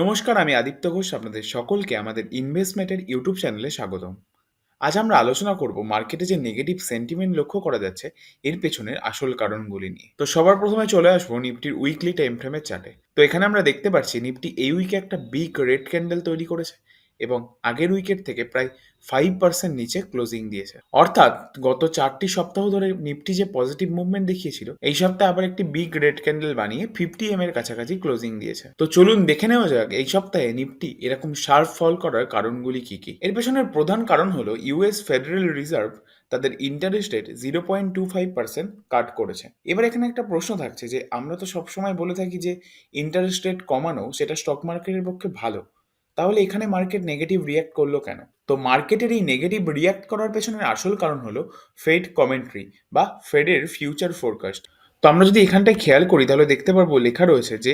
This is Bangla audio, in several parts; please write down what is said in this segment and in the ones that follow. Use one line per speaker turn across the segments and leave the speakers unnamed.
নমস্কার, আমি আদিত্য ঘোষ, আপনাদের সকলকে আমাদের ইনভেস্টমেন্টের ইউটিউব চ্যানেলে স্বাগতম। আজ আমরা আলোচনা করব মার্কেটে যে নেগেটিভ সেন্টিমেন্ট লক্ষ্য করা যাচ্ছে, এর পেছনের আসল কারণগুলি নিয়ে। তো সবার প্রথমে চলে আসব নিফটির উইকলি টাইম ফ্রেমের চার্টে তো এখানে আমরা দেখতে পাচ্ছি নিফটি এই উইকে একটা বিগ রেড ক্যান্ডেল তৈরি করেছে। এবং আগের উইকেট থেকে প্রায় ফাইভ পার্সেন্ট নিচে ক্লোজিং দিয়েছে। অর্থাৎ গত চারটি সপ্তাহ ধরে নিফটি যে পজিটিভ মুভমেন্ট দেখিয়েছিল, এই সপ্তাহে আবার একটি বিগ রেড ক্যান্ডেল বানিয়ে ফিফটি এম এর কাছাকাছি ক্লোজিং দিয়েছে। তো চলুন দেখে নেওয়া যাক, এই সপ্তাহে নিফটি এরকম শার্প ফল করার কারণগুলি কি কি? এর পেছনের প্রধান কারণ হলো ইউএস ফেডারেল রিজার্ভ তাদের interest rate zero point two five percent cut করেছে। এবার এখানে একটা প্রশ্ন থাকছে যে, আমরা তো সবসময় বলে থাকি যে ইন্টারেস্ট রেট কমানো সেটা স্টক মার্কেটের পক্ষে ভালো। তাহলে এখানে মার্কেট নেগেটিভ রিয়্যাক্ট করল কেন? তো মার্কেটের এই নেগেটিভ রিয়্যাক্ট করার পেছনের আসল কারণ হলো ফেড কমেন্ট্রি বা ফেডের ফিউচার ফোরকাস্ট তো আমরা যদি এখানটায় খেয়াল করি, তাহলে দেখতে পারব লেখা রয়েছে যে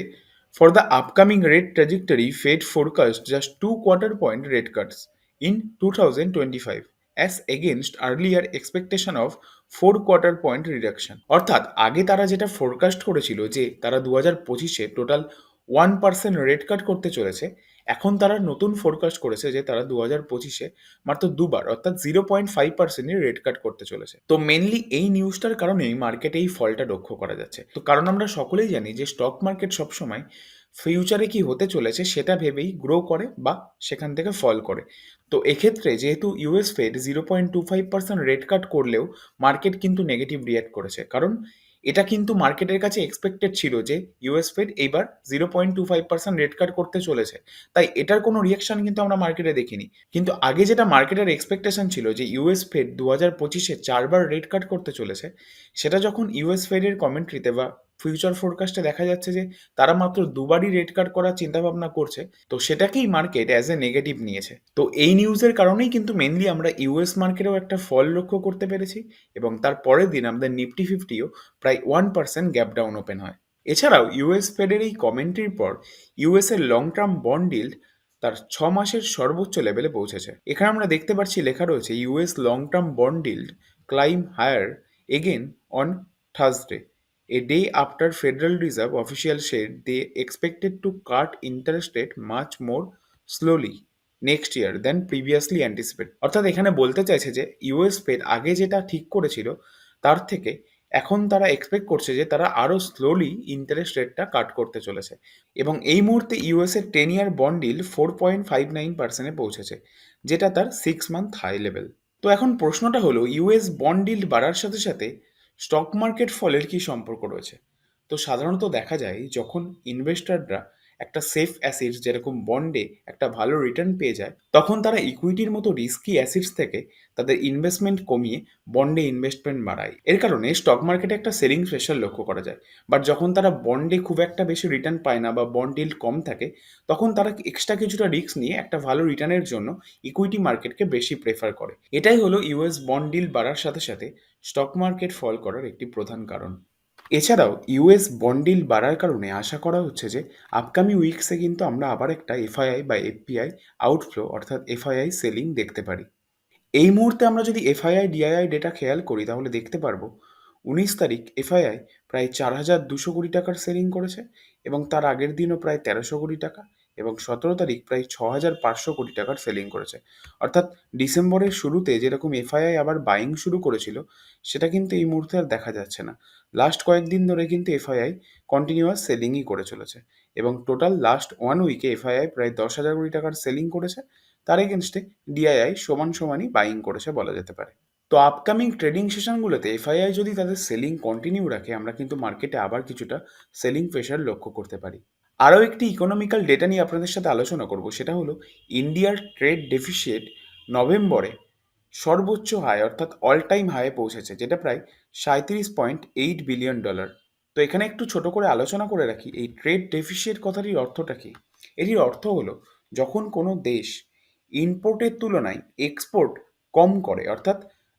for the upcoming rate trajectory Fed forecast just two quarter point rate cuts in two thousand twenty five as against earlier expectation of four quarter point reduction অর্থাৎ আগে তারা যেটা ফোরকাস্ট করেছিল যে, তারা দু হাজার পঁচিশে total one percent rate cut করতে চলেছে এখন তারা নতুন ফোরকাস্ট করেছে যে তারা দু হাজার পঁচিশে মাত্র দুবার, অর্থাৎ জিরো পয়েন্ট ফাইভ পার্সেন্টের রেট কাট করতে চলেছে। তো মেনলি এই নিউজটার কারণেই মার্কেটে এই ফলটা লক্ষ্য করা যাচ্ছে। তো কারণ আমরা সকলেই জানি যে স্টক মার্কেট সবসময় ফিউচারে কি হতে চলেছে সেটা ভেবেই গ্রো করে বা সেখান থেকে ফল করে। তো এক্ষেত্রে যেহেতু US Fed zero point two five percent rate cut করলেও মার্কেট কিন্তু নেগেটিভ রিয়াক্ট করেছে। কারণ এটা কিন্তু মার্কেটের কাছে এক্সপেক্টেড ছিল যে ইউএস ফেড এইবার zero point two five percent rate cut করতে চলেছে। তাই এটার কোনো রিয়াকশন কিন্তু আমরা মার্কেটে দেখিনি। কিন্তু আগে যেটা মার্কেটের এক্সপেকটেশন ছিল যে ইউএস ফেড দু হাজার পঁচিশে চারবার রেট কাট করতে চলেছে, সেটা যখন ইউএস ফেডের কমেন্ট্রিতে বা ফিউচার ফোরকাস্টে দেখা যাচ্ছে যে, তারা মাত্র দুবারই রেট কার্ড করার চিন্তাভাবনা করছে। তো সেটাকেই মার্কেট অ্যাজ এ নেগেটিভ নিয়েছে। তো এই নিউজের কারণেই কিন্তু মেনলি আমরা ইউএস মার্কেটেও একটা ফল লক্ষ্য করতে পেরেছি এবং তার পরের দিন আমাদের নিফটি ফিফটিও প্রায় one percent gap down open হয়। এছাড়াও ইউএস ফেডের এই কমেন্ট্রির পর ইউএস এর লং টার্ম বন্ড ডিল তার ছ মাসের সর্বোচ্চ লেভেলে পৌঁছেছে। এখানে আমরা দেখতে পাচ্ছি লেখা রয়েছে US long term bond deal climb higher again on Thursday A day after Federal Reserve officials said they expected to cut interest rate much more slowly next year than previously anticipated. অর্থাৎ এখানে বলতে চাইছে যে ইউএস ফেড আগে যেটা ঠিক করেছিল, তার থেকে এখন তারা এক্সপেক্ট করছে যে তারা আরও স্লোলি ইন্টারেস্ট রেটটা কাট করতে চলেছে। এবং এই মুহূর্তে ইউএস এর টেন ইয়ার বন্ড ডিল ফোর পয়েন্ট ফাইভ নাইন পার্সেন্টে পৌঁছেছে, যেটা তার সিক্স মান্থ হাই লেভেল তো এখন প্রশ্নটা হলো ইউএস বন্ডিল বাড়ার সাথে সাথে স্টক মার্কেট ফলের কি সম্পর্ক রয়েছে? তো সাধারণত দেখা যায় যখন ইনভেস্টররা একটা সেফ অ্যাসিডস যেরকম বন্ডে একটা ভালো রিটার্ন পেয়ে যায়, তখন তারা ইকুইটির মতো রিস্কি অ্যাসিডস থেকে তাদের ইনভেস্টমেন্ট কমিয়ে বন্ডে ইনভেস্টমেন্ট বাড়ায়। এর কারণে স্টক মার্কেটে একটা সেলিং প্রেশার লক্ষ্য করা যায়। বাট যখন তারা বন্ডে খুব একটা বেশি রিটার্ন পায় না বা বন্ড ডিল কম থাকে, তখন তারা এক্সট্রা কিছুটা রিস্ক নিয়ে একটা ভালো রিটার্নের জন্য ইকুইটি মার্কেটকে বেশি প্রেফার করে। এটাই হলো ইউএস বন্ড ডিল বাড়ার সাথে সাথে স্টক মার্কেট ফল করার একটি প্রধান কারণ। এছাড়াও ইউএস বন্ডিল বাড়ার কারণে আশা করা হচ্ছে যে আপকামিং উইকসে কিন্তু আমরা আবার একটা এফআইআই বা এফপিআই আউটফ্লো অর্থাৎ এফআইআই সেলিং দেখতে পারি। এই মুহূর্তে আমরা যদি এফআইআই, ডিআইআই ডেটা খেয়াল করি, তাহলে দেখতে পারব উনিশ তারিখ এফআইআই প্রায় চার হাজার দুশো কোটি টাকার সেলিং করেছে এবং তার আগের দিনও প্রায় তেরোশো কোটি টাকা। এবং সতেরো তারিখ প্রায় ছ হাজার পাঁচশো কোটি টাকার সেলিং করেছে। অর্থাৎ ডিসেম্বরের শুরুতে যেরকম এফআইআই আবার বাইং শুরু করেছিল, সেটা কিন্তু এই মুহূর্তে আর দেখা যাচ্ছে না। লাস্ট কয়েকদিন ধরে কিন্তু এফআইআই কন্টিনিউয়াস সেলিংই করে চলেছে এবং টোটাল লাস্ট ওয়ান উইকে এফআইআই প্রায় দশ হাজার কোটি টাকার সেলিং করেছে। তার এগেনস্টে ডিআইআই সমান সমানই বাইং করেছে বলা যেতে পারে। তো আপকামিং ট্রেডিং সেশনগুলোতে এফআইআই যদি তাদের সেলিং কন্টিনিউ রাখে, আমরা কিন্তু মার্কেটে আবার কিছুটা সেলিং প্রেশার লক্ষ্য করতে পারি। আরও একটি ইকোনমিক্যাল ডেটা নিয়ে আপনাদের সাথে আলোচনা করব, সেটা হলো ইন্ডিয়ার ট্রেড ডেফিসিয়েট নভেম্বরে সর্বোচ্চ হাই অর্থাৎ অল টাইম হাইয়ে পৌঁছেছে, যেটা প্রায় সাঁত্রিশ পয়েন্ট এইট বিলিয়ন ডলার তো এখানে একটু ছোট করে আলোচনা করে রাখি, এই ট্রেড ডেফিসিয়েট কথাটির অর্থটা কী? এটির অর্থ হলো যখন কোনো দেশ ইম্পোর্টের তুলনায় এক্সপোর্ট কম করে, অর্থাৎ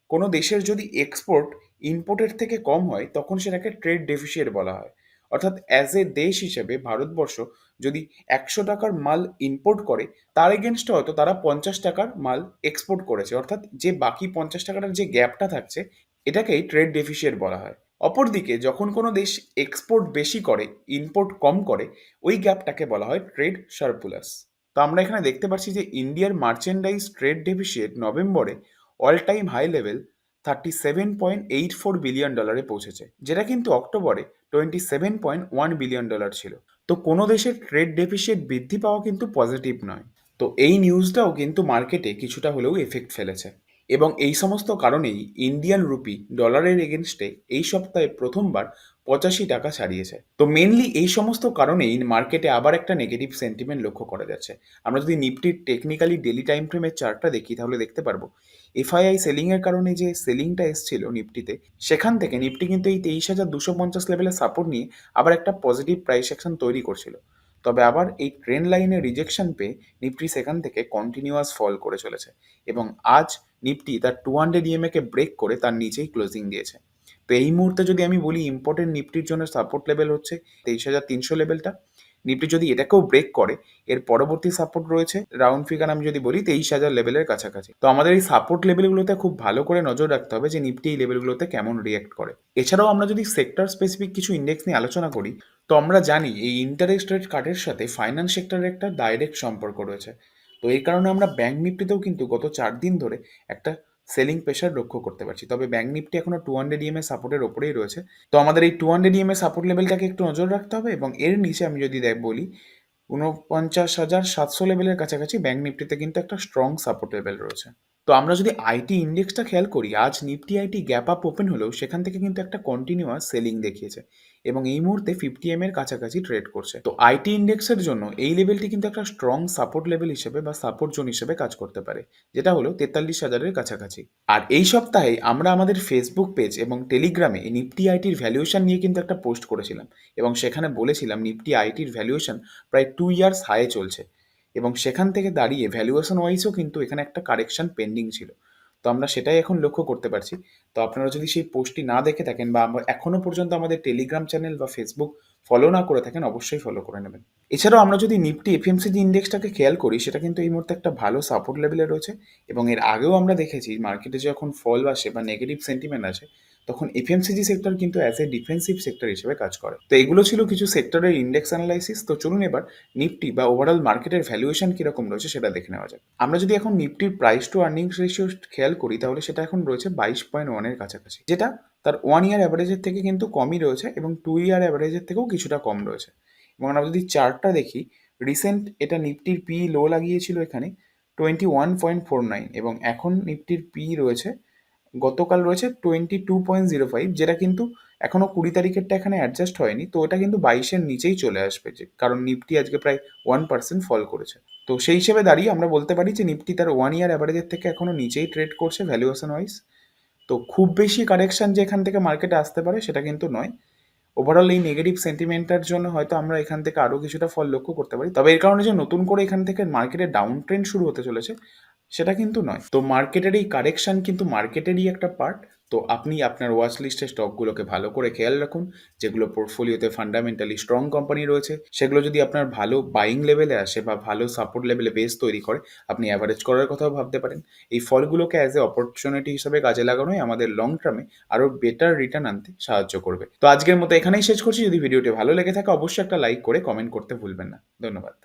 কোনো দেশের যদি এক্সপোর্ট ইম্পোর্টের থেকে কম হয়, তখন সেটাকে ট্রেড ডেফিসিয়েট বলা হয়। অর্থাৎ অ্যাজ এ দেশ হিসেবে ভারতবর্ষ যদি একশো টাকার মাল ইম্পোর্ট করে, তার এগেনস্টে হয়তো তারা পঞ্চাশ টাকার মাল এক্সপোর্ট করেছে। অর্থাৎ যে বাকি পঞ্চাশ টাকার যে গ্যাপটা থাকছে, এটাকেই ট্রেড ডেফিসিয়েট বলা হয়। অপরদিকে যখন কোনো দেশ এক্সপোর্ট বেশি করে ইম্পোর্ট কম করে, ওই গ্যাপটাকে বলা হয় ট্রেড সারপ্লাস তো আমরা এখানে দেখতে পাচ্ছি যে ইন্ডিয়ার মার্চেন্ডাইজ ট্রেড ডেফিসিয়েট নভেম্বরে all time high level thirty seven point eight four billion ডলারে পৌঁছেছে, যেটা কিন্তু অক্টোবরে twenty seven point one billion dollar ছিল। তো কোনো দেশের ট্রেড ডেফিসিট বৃদ্ধি পাওয়া কিন্তু পজিটিভ নয়। তো এই নিউজটাও কিন্তু মার্কেটে কিছুটা হলেও এফেক্ট ফেলেছে। এবং এই সমস্ত কারণেই ইন্ডিয়ান রুপি ডলারের এগেনস্টে এই সপ্তাহে প্রথমবার পঁচাশি টাকা ছাড়িয়েছে। তো মেনলি এই সমস্ত কারণেই মার্কেটে আবার একটা নেগেটিভ সেন্টিমেন্ট লক্ষ্য করা যাচ্ছে। আমরা যদি নিফটির টেকনিক্যালি ডেলি টাইম ফ্রেমের চার্টটা দেখি, তাহলে দেখতে পারব। এফআইআই সেলিংয়ের কারণে যে সেলিংটা এসছিল নিফটিতে, সেখান থেকে নিফটি কিন্তু এই তেইশ হাজার দুশো পঞ্চাশ লেভেলের সাপোর্ট নিয়ে আবার একটা পজিটিভ প্রাইস অ্যাকশন তৈরি করছিল। তবে আবার এই ট্রেন লাইনে রিজেকশন পেয়ে নিফটি সেখান থেকে কন্টিনিউয়াস ফল করে চলেছে। এবং আজ নিফটি তার টু হান্ড্রেড ইএমএকে ব্রেক করে তার নিচেই ক্লোজিং দিয়েছে। তো এই মুহূর্তে যদি আমি বলি ইম্পর্টেন্ট নিফটির জন্য সাপোর্ট লেভেল হচ্ছে তেইশ হাজার তিনশো লেভেলটা নিফটি যদি এটাকেও ব্রেক করে, এর পরবর্তী সাপোর্ট রয়েছে রাউন্ড ফিগার আমি যদি বলি তেইশ হাজার লেভেলের কাছাকাছি। তো আমাদের এই সাপোর্ট লেভেলগুলোতে খুব ভালো করে নজর রাখতে হবে যে নিফটি এই লেভেলগুলোতে কেমন রিয়াক্ট করে। এছাড়াও আমরা যদি সেক্টর স্পেসিফিক কিছু ইন্ডেক্স নিয়ে আলোচনা করি, তো আমরা জানি এই ইন্টারেস্ট রেট কাটের সাথে ফাইন্যান্স সেক্টরের একটা ডাইরেক্ট সম্পর্ক রয়েছে। তো এই কারণে আমরা ব্যাংক নিফটিতেও কিন্তু গত চার দিন ধরে একটা সেলিং প্রেশার লক্ষ্য করতে পারছি। তবে ব্যাঙ্ক নিফটি এখনও টু হান্ড্রেড ইএমএ সাপোর্টের ওপরেই রয়েছে। তো আমাদের এই টু হান্ড্রেড ইএমএ সাপোর্ট লেভেলটাকে একটু নজর রাখতে হবে এবং এর নিচে আমি যদি দেখ বলি উনপঞ্চাশ হাজার সাতশো লেভেলের কাছাকাছি ব্যাঙ্ক নিফটিতে কিন্তু একটা স্ট্রং সাপোর্ট লেভেল রয়েছে। তো আমরা যদি আইটি ইন্ডেক্সটা খেয়াল করি, আজ Nifty IT gap up open হলেও সেখান থেকে কিন্তু একটা কন্টিনিউয়াস সেলিং দেখিয়েছে। এবং এই মুহূর্তে ফিফটি এম এর কাছাকাছি ট্রেড করছে। তো আইটি ইন্ডেক্সের জন্য এই লেভেলটি কিন্তু একটা স্ট্রং সাপোর্ট লেভেল হিসেবে বা সাপোর্ট জোন হিসেবে কাজ করতে পারে, যেটা হলো তেতাল্লিশ হাজারের কাছাকাছি। আর এই সপ্তাহে আমরা আমাদের ফেসবুক পেজ এবং টেলিগ্রামে নিফটি আইটির ভ্যালুয়েশন নিয়ে কিন্তু একটা পোস্ট করেছিলাম এবং সেখানে বলেছিলাম নিফটি আইটির ভ্যালুয়েশন প্রায় টু ইয়ার্স হাইয়ে চলছে এবং সেখান থেকে দাঁড়িয়ে ভ্যালুয়েশন ওয়াইজও কিন্তু এখানে একটা কারেকশন পেন্ডিং ছিল। তো আমরা সেটাই এখন লক্ষ্য করতে পারছি। তো আপনারা যদি সেই পোস্টটি না দেখে থাকেন বা এখনও পর্যন্ত আমাদের টেলিগ্রাম চ্যানেল বা ফেসবুক ফলো না করে থাকেন, অবশ্যই ফলো করে নেবেন। এছাড়াও আমরা যদি নিফটি এফএমসিজি ইন্ডেক্সটাকে খেয়াল করি, সেটা কিন্তু এই মুহূর্তে একটা ভালো সাপোর্ট লেভেলে রয়েছে। এবং এর আগেও আমরা দেখেছি মার্কেটে যখন ফল আসে বা নেগেটিভ সেন্টিমেন্ট আসে তখন এফএমসিজি সেক্টর কিন্তু অ্যাজ এ ডিফেন্সিভ সেক্টর হিসেবে কাজ করে। তো এগুলো ছিল কিছু সেক্টরের ইন্ডেক্স অ্যানালাইসিস তো চলুন এবার নিফটি বা ওভারঅল মার্কেটের ভ্যালুয়েশন কীরকম রয়েছে সেটা দেখে নেওয়া যাক। আমরা যদি এখন নিফটির প্রাইস টু আর্নিংস রেশিও খেয়াল করি, তাহলে সেটা এখন রয়েছে বাইশ পয়েন্ট ওয়ানের কাছাকাছি, যেটা তার ওয়ান ইয়ার অ্যাভারেজের থেকে কিন্তু কমই রয়েছে এবং টু ইয়ার অ্যাভারেজের থেকেও কিছুটা কম রয়েছে। এবং আমরা যদি চার্টটা দেখি রিসেন্ট এটা নিফটির পি লো লাগিয়েছিল এখানে twenty one point four nine এবং এখন নিফটির পি রয়েছে গতকাল রয়েছে twenty two point zero five যেটা কিন্তু এখনও কুড়ি তারিখেরটা এখানে অ্যাডজাস্ট হয়নি। তো ওটা কিন্তু বাইশের নিচেই চলে আসবে যে, কারণ নিফটি আজকে প্রায় ওয়ান পার্সেন্ট ফল করেছে। তো সেই হিসেবে দাঁড়িয়ে আমরা বলতে পারি যে, নিফটি তার ওয়ান ইয়ার অ্যাভারেজের থেকে এখনও নিচেই ট্রেড করছে ভ্যালুয়েশন ওয়াইজ তো খুব বেশি কারেকশন যে এখান থেকে মার্কেটে আসতে পারে, সেটা কিন্তু নয়। ওভারঅল এই নেগেটিভ সেন্টিমেন্টটার জন্য হয়তো আমরা এখান থেকে আরও কিছুটা ফল লক্ষ্য করতে পারি। তবে এর কারণে যে নতুন করে এখান থেকে মার্কেটে ডাউন ট্রেন্ড শুরু হতে চলেছে সেটা কিন্তু নয়। তো মার্কেটের এই কারেকশন কিন্তু মার্কেটেরই একটা পার্ট তো আপনি আপনার ওয়াচ লিস্টের স্টকগুলোকে ভালো করে খেয়াল রাখুন, যেগুলো পোর্টফোলিওতে ফান্ডামেন্টালি স্ট্রং কোম্পানি রয়েছে, সেগুলো যদি আপনার ভালো বাইং লেভেলে আসে বা ভালো সাপোর্ট লেভেলে বেস তৈরি করে, আপনি অ্যাভারেজ করার কথাও ভাবতে পারেন। এই ফলগুলোকে অ্যাজ এ অপরচুনিটি হিসেবে কাজে লাগানোই আমাদের লং টার্মে আরও বেটার রিটার্ন আনতে সাহায্য করবে। তো আজকের মতো এখানেই শেষ করছি। যদি ভিডিওটি ভালো লেগে থাকে, অবশ্যই একটা লাইক করে কমেন্ট করতে ভুলবেন না। ধন্যবাদ।